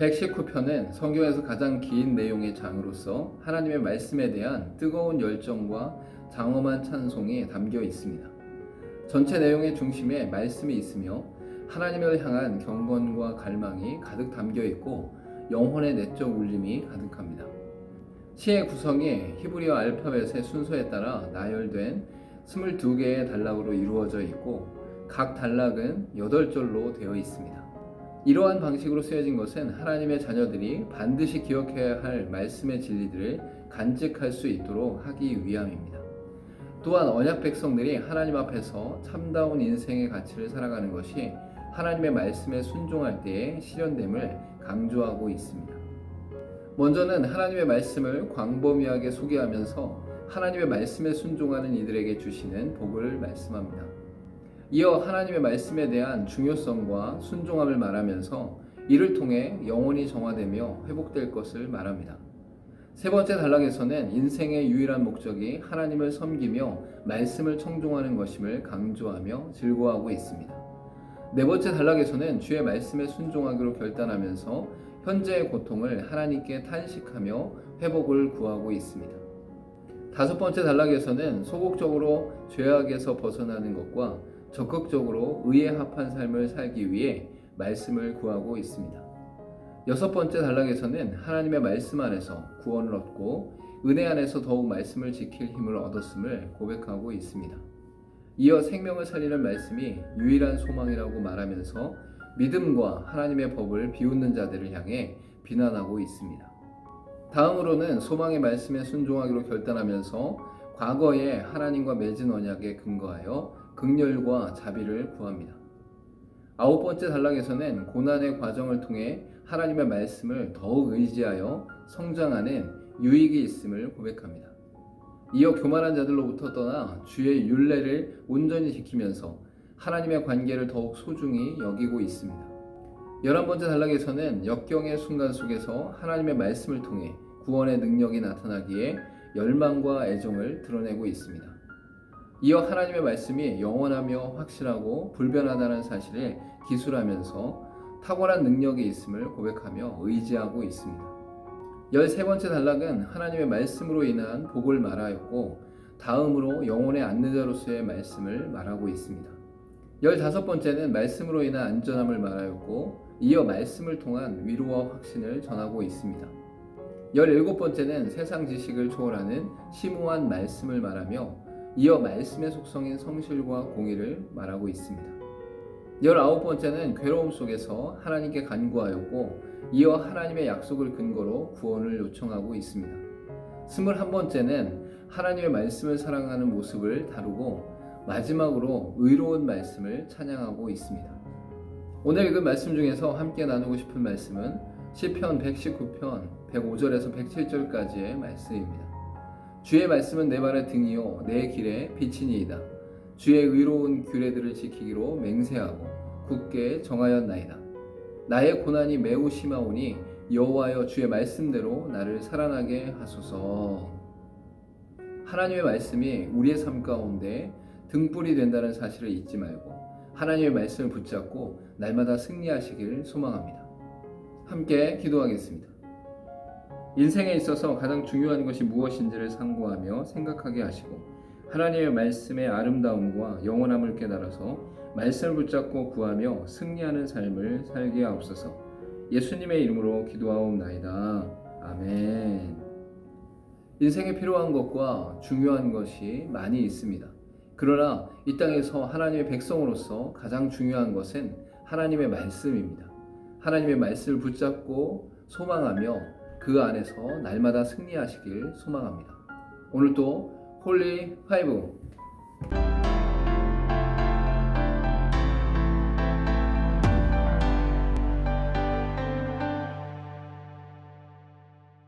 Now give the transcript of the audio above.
119편은 성경에서 가장 긴 내용의 장으로서 하나님의 말씀에 대한 뜨거운 열정과 장엄한 찬송이 담겨 있습니다. 전체 내용의 중심에 말씀이 있으며 하나님을 향한 경건과 갈망이 가득 담겨 있고 영혼의 내적 울림이 가득합니다. 시의 구성이 히브리어 알파벳의 순서에 따라 나열된 22개의 단락으로 이루어져 있고 각 단락은 8절로 되어 있습니다. 이러한 방식으로 쓰여진 것은 하나님의 자녀들이 반드시 기억해야 할 말씀의 진리들을 간직할 수 있도록 하기 위함입니다. 또한 언약 백성들이 하나님 앞에서 참다운 인생의 가치를 살아가는 것이 하나님의 말씀에 순종할 때의 실현됨을 강조하고 있습니다. 먼저는 하나님의 말씀을 광범위하게 소개하면서 하나님의 말씀에 순종하는 이들에게 주시는 복을 말씀합니다. 이어 하나님의 말씀에 대한 중요성과 순종함을 말하면서 이를 통해 영혼이 정화되며 회복될 것을 말합니다. 세 번째 단락에서는 인생의 유일한 목적이 하나님을 섬기며 말씀을 청종하는 것임을 강조하며 즐거워하고 있습니다. 네 번째 단락에서는 주의 말씀에 순종하기로 결단하면서 현재의 고통을 하나님께 탄식하며 회복을 구하고 있습니다. 다섯 번째 단락에서는 소극적으로 죄악에서 벗어나는 것과 적극적으로 의에 합한 삶을 살기 위해 말씀을 구하고 있습니다. 여섯 번째 단락에서는 하나님의 말씀 안에서 구원을 얻고 은혜 안에서 더욱 말씀을 지킬 힘을 얻었음을 고백하고 있습니다. 이어 생명을 살리는 말씀이 유일한 소망이라고 말하면서 믿음과 하나님의 법을 비웃는 자들을 향해 비난하고 있습니다. 다음으로는 소망의 말씀에 순종하기로 결단하면서 과거에 하나님과 맺은 언약에 근거하여 극렬과 자비를 구합니다. 아홉 번째 단락에서는 고난의 과정을 통해 하나님의 말씀을 더욱 의지하여 성장하는 유익이 있음을 고백합니다. 이어 교만한 자들로부터 떠나 주의 윤례를 온전히 지키면서 하나님의 관계를 더욱 소중히 여기고 있습니다. 열한 번째 단락에서는 역경의 순간 속에서 하나님의 말씀을 통해 구원의 능력이 나타나기에 열망과 애정을 드러내고 있습니다. 이어 하나님의 말씀이 영원하며 확실하고 불변하다는 사실을 기술하면서 탁월한 능력이 있음을 고백하며 의지하고 있습니다. 열세 번째 단락은 하나님의 말씀으로 인한 복을 말하였고 다음으로 영혼의 안내자로서의 말씀을 말하고 있습니다. 열다섯 번째는 말씀으로 인한 안전함을 말하였고 이어 말씀을 통한 위로와 확신을 전하고 있습니다. 열일곱 번째는 세상 지식을 초월하는 심오한 말씀을 말하며 이어 말씀의 속성인 성실과 공의를 말하고 있습니다. 열아홉 번째는 괴로움 속에서 하나님께 간구하였고 이어 하나님의 약속을 근거로 구원을 요청하고 있습니다. 스물한 번째는 하나님의 말씀을 사랑하는 모습을 다루고 마지막으로 의로운 말씀을 찬양하고 있습니다. 오늘 읽은 말씀 중에서 함께 나누고 싶은 말씀은 시편 119편 105절에서 107절까지의 말씀입니다. 주의 말씀은 내 발의 등이요 내 길에 빛이니이다. 주의 의로운 규례들을 지키기로 맹세하고 굳게 정하였나이다. 나의 고난이 매우 심하오니 여호와여 주의 말씀대로 나를 살아나게 하소서. 하나님의 말씀이 우리의 삶 가운데 등불이 된다는 사실을 잊지 말고 하나님의 말씀을 붙잡고 날마다 승리하시길 소망합니다. 함께 기도하겠습니다. 인생에 있어서 가장 중요한 것이 무엇인지를 상고하며 생각하게 하시고 하나님의 말씀의 아름다움과 영원함을 깨달아서 말씀을 붙잡고 구하며 승리하는 삶을 살게 하옵소서. 예수님의 이름으로 기도하옵나이다. 아멘. 인생에 필요한 것과 중요한 것이 많이 있습니다. 그러나 이 땅에서 하나님의 백성으로서 가장 중요한 것은 하나님의 말씀입니다. 하나님의 말씀을 붙잡고 소망하며 그 안에서 날마다 승리하시길 소망합니다. 오늘도 홀리 파이브